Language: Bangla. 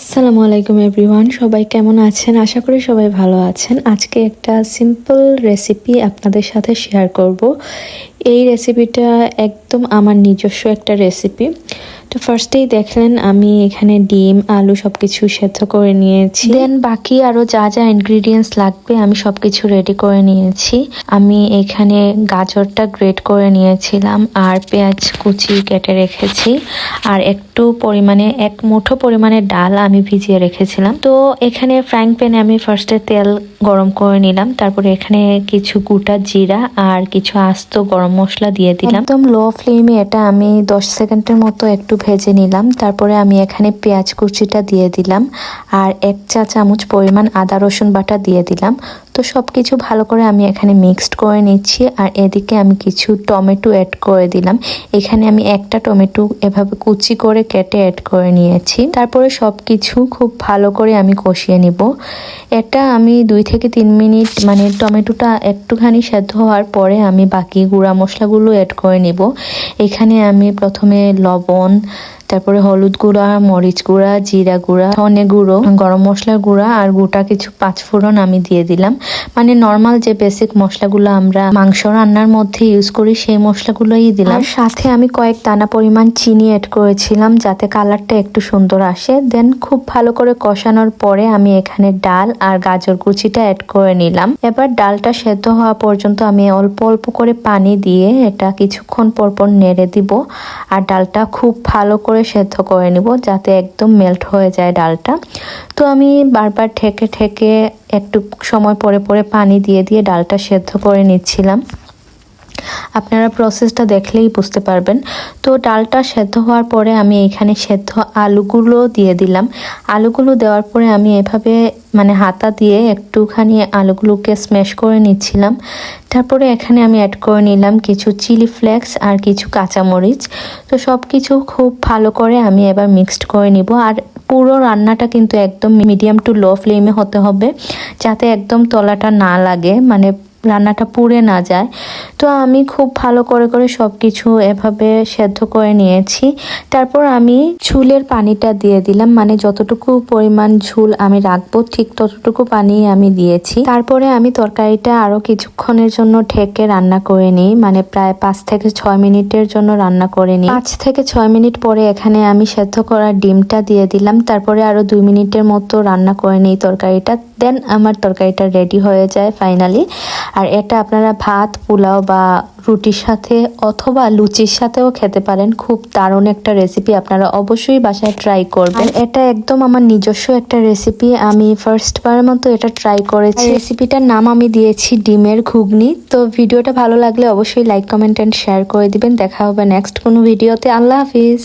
আসসালামু আলাইকুম এভরিওয়ান সবাই কেমন আছেন? আশা করি সবাই ভালো আছেন। আজকে একটা সিম্পল রেসিপি আপনাদের সাথে শেয়ার করব। এই রেসিপিটা একদম আমার নিজস্ব একটা রেসিপি তো ফার্স্টেই দেখলেন আমি এখানে ডিম, আলু সব কিছু সেদ্ধ করে নিয়েছি। দেন বাকি আরও যা যা ইনগ্রিডিয়েন্টস লাগবে আমি সব কিছু রেডি করে নিয়েছি। আমি এখানে গাজরটা গ্রেট করে নিয়েছিলাম আর পেঁয়াজ কুচি কেটে রেখেছি। আর একটু পরিমাণে, এক মুঠো পরিমাণে ডাল আমি ভিজিয়ে রেখেছিলাম। তো এখানে ফ্রাইং প্যানে আমি ফার্স্টে তেল গরম করে নিলাম। তারপরে এখানে কিছু গোটা জিরা আর কিছু আস্ত গরম মশলা দিয়ে দিলাম। একদম লো ফ্লেমে এটা আমি দশ সেকেন্ডের মতো একটু ভেজে নিলাম। তারপরে আমি এখানে পেঁয়াজ কুচিটা দিয়ে দিলাম আর এক চা চামচ পরিমাণ আদা, রসুন বাটা দিয়ে দিলাম। তো সব কিছু ভালো করে আমি এখানে মিক্সড করে নিচ্ছি আর এদিকে আমি কিছু টমেটো অ্যাড করে দিলাম। এখানে আমি একটা টমেটো এভাবে কুচি করে কেটে অ্যাড করে নিয়েছি। তারপরে সব কিছু খুব ভালো করে আমি কষিয়ে নিব। এটা আমি দুই থেকে তিন মিনিট মানে টমেটোটা একটুখানি সেদ্ধ হওয়ার পরে আমি বাকি গুঁড়া মশলাগুলো অ্যাড করে নিব। এখানে আমি প্রথমে লবণ, তারপরে হলুদ গুঁড়া, মরিচ গুঁড়া, জিরা গুঁড়া, ধনে গুঁড়ো, গরম মশলার গুঁড়া আর গোটা কিছু পাঁচফোড়ন আমি দিয়ে দিলাম। মানে নর্মাল যে বেসিক মশলাগুলো আমরা মাংস রান্নার মধ্যে ইউজ করি, সেই মশলাগুলোই দিলাম। সাথে আমি কয়েক দানা পরিমাণ চিনি অ্যাড করেছিলাম, যাতে কালারটা একটু সুন্দর আসে। দেন খুব ভালো করে কষানোর পরে আমি এখানে ডাল আর গাজর কুচিটা অ্যাড করে নিলাম। এবার ডালটা সেদ্ধ হওয়া পর্যন্ত আমি অল্প অল্প করে পানি দিয়ে এটা কিছুক্ষণ পরপর নেড়ে দিব আর ডালটা খুব ভালো করে সেদ্ধ করে নিব যাতে একদম মেল্ট হয়ে যায় ডালটা। তো আমি বারবার ঠেকে ঠেকে একটু সময় পরে পরে পানি দিয়ে দিয়ে ডালটা সেদ্ধ করে নিচ্ছিলাম। আপনারা প্রসেসটা দেখলেই বুঝতে পারবেন। তো ডালটা সেদ্ধ হওয়ার পরে আমি এখানে সেদ্ধ আলুগুলো দিয়ে দিলাম। আলুগুলো দেওয়ার পরে আমি এভাবে মানে হাতা দিয়ে একটুখানি আলুগুলোকে স্ম্যাশ করে নিচ্ছিলাম। তারপরে এখানে আমি অ্যাড করে নিলাম কিছু চিলি ফ্লেক্স আর কিছু কাঁচামরিচ। তো সব কিছু খুব ভালো করে আমি এবার মিক্সড করে নিব। আর পুরো রান্নাটা কিন্তু একদম মিডিয়াম টু লো ফ্লেমে হতে হবে। যাতে একদম তলাটা না লাগে। মানে রান্নাটা পুড়ে না যায়। তো আমি খুব ভালো করে করে সব কিছু এভাবে সেদ্ধ করে নিয়েছি। তারপর আমি ঝুলের পানিটা দিয়ে দিলাম। মানে যতটুকু পরিমাণ ঝুল আমি রাখব, ঠিক ততটুকু পানি আমি দিয়েছি। তারপরে আমি তরকারিটা আরও কিছুক্ষণের জন্য ঢেকে রান্না করে নিই। মানে প্রায় পাঁচ থেকে ছয় মিনিটের জন্য রান্না করে নিই। পাঁচ থেকে ছয় মিনিট পরে এখানে আমি সেদ্ধ করা ডিমটা দিয়ে দিলাম। তারপরে আরও দুই মিনিটের মতো রান্না করে নিই তরকারিটা। দেন আমার তরকারিটা রেডি হয়ে যায়, ফাইনালি। আর এটা আপনারা ভাত পোলাও বা রুটির সাথে অথবা লুচির সাথেও খেতে পারেন। খুব দারুণ একটা রেসিপি আপনারা অবশ্যই বাসায় ট্রাই করবেন। এটা একদম আমার নিজস্ব একটা রেসিপি আমি ফার্স্ট বারের মতো এটা ট্রাই করেছি। রেসিপিটার নাম আমি দিয়েছি ডিমের ঘুগনি। তো ভিডিওটা ভালো লাগলে অবশ্যই লাইক কমেন্ট অ্যান্ড শেয়ার করে দিবেন। দেখা হবে নেক্সট কোনো ভিডিওতে। আল্লাহ হাফিজ।